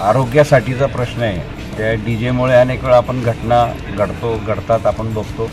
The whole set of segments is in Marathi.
आरोग्यासाठीचा प्रश्न आहे. त्या डी जेमुळे अनेक वेळा आपण घटना घडतो घडतात आपण बघतो.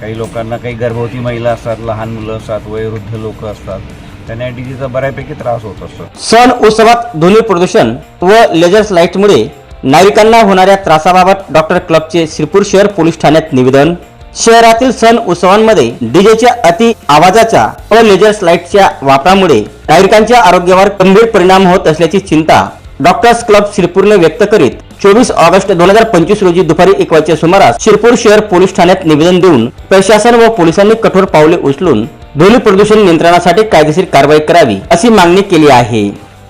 काही लोकांना काही गर्भवती महिला असतात लहान मुलं असतात वयोवृद्ध लोक असतात. त्यांना डी जेचा बऱ्यापैकी त्रास होत असतो. सण उत्सवात ध्वनी प्रदूषण व लेजर्स लाईटमुळे नागरिकांना होणाऱ्या त्रासाबाबत डॉक्टर क्लबचे श्रीपूर शहर पोलीस ठाण्यात निवेदन. शहरातील सण उत्सवांमध्ये डीजेच्या अति आवाजाच्या व लेजर्स लाईटच्या वापरामुळे नागरिकांच्या आरोग्यावर गंभीर परिणाम होत असल्याची चिंता डॉक्टर्स क्लब शिरपूरने व्यक्त करीत चोवीस ऑगस्ट दोन हजार पंचवीस रोजी दुपारी एक वाजच्या सुमारास शिरपूर शहर पोलीस ठाण्यात निवेदन देऊन प्रशासन व पोलिसांनी कठोर पावले उचलून ध्वनी प्रदूषण नियंत्रणासाठी कायदेशीर कारवाई करावी अशी मागणी केली आहे.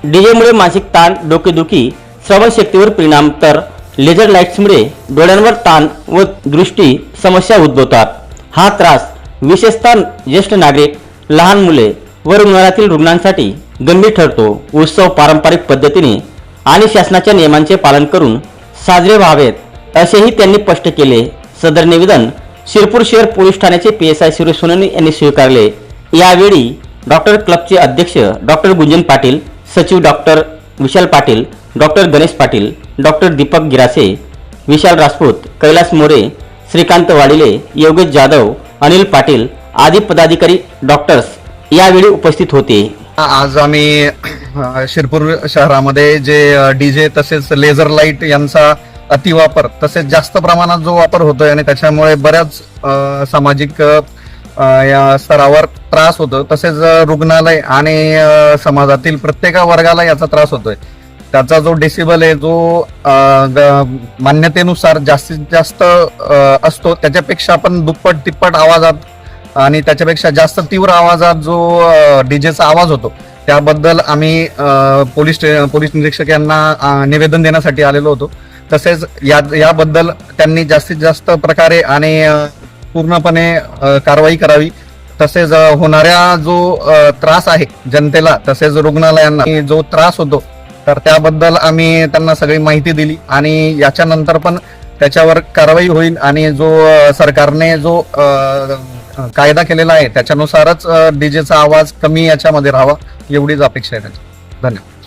डीजेमुळे मानसिक ताण डोकेदुखी श्रवणशक्तीवर परिणाम तर लेझर लाईट्समुळे डोळ्यांवर ताण व दृष्टी समस्या उद्भवतात. हा त्रास विशेषतः ज्येष्ठ नागरिक लहान मुले व रुग्णालयातील रुग्णांसाठी गंभीर ठरतो. उत्सव पारंपरिक पद्धतीने आणि शासनाच्या नियमांचे पालन करून साजरे व्हावेत असेही त्यांनी स्पष्ट केले. सदर निवेदन शिरपूर शहर पोलीस ठाण्याचे P S I Suresh Sonawane यांनी स्वीकारले. यावेळी डॉक्टर क्लबचे अध्यक्ष डॉक्टर गुंजन पाटील सचिव doctor Vishal Patil doctor Ganesh Patil doctor Deepak Girase Vishal Rajput Kailas More Shrikant Wadile Yogesh Jadhav Anil Patil आदी पदाधिकारी डॉक्टर्स यावेळी उपस्थित होते. आज आम्ही शिरपूर शहरामध्ये जे डीजे तसेच लेझर लाइट यांचा अतिवापर तसेच जास्त प्रमाणात जो वापर होतोय आणि त्याच्यामुळे बऱ्याच सामाजिक या स्तरावर त्रास होतो तसेच रुग्णालय आणि समाजातील प्रत्येक वर्गाला याचा त्रास होतोय. त्याचा जो डेसिबल आहे जो मान्यतेनुसार जास्तीत जास्त असतो त्याच्यापेक्षा आपण दुप्पट तिप्पट आवाजात आणि त्याच्यापेक्षा जास्त तीव्र आवाजात जो डीजेचा आवाज होतो त्याबद्दल आम्ही पोलीस स्टे- पोलीस निरीक्षक यांना निवेदन देण्यासाठी आलेलो होतो. तसेच या याबद्दल त्यांनी जास्तीत जास्त प्रकारे आणि पूर्णपणे कारवाई करावी. तसेच होणाऱ्या जो त्रास आहे जनतेला तसेच रुग्णालयांना जो त्रास होतो तर त्याबद्दल आम्ही त्यांना सगळी माहिती दिली आणि याच्यानंतर पण त्याच्यावर कारवाई होईल आणि जो सरकारने जो कायदा केलेला आहे त्याच्यानुसारच डीजेचा आवाज कमी याच्यामध्ये राहावा एवढीच अपेक्षा आहे त्याची. धन्यवाद.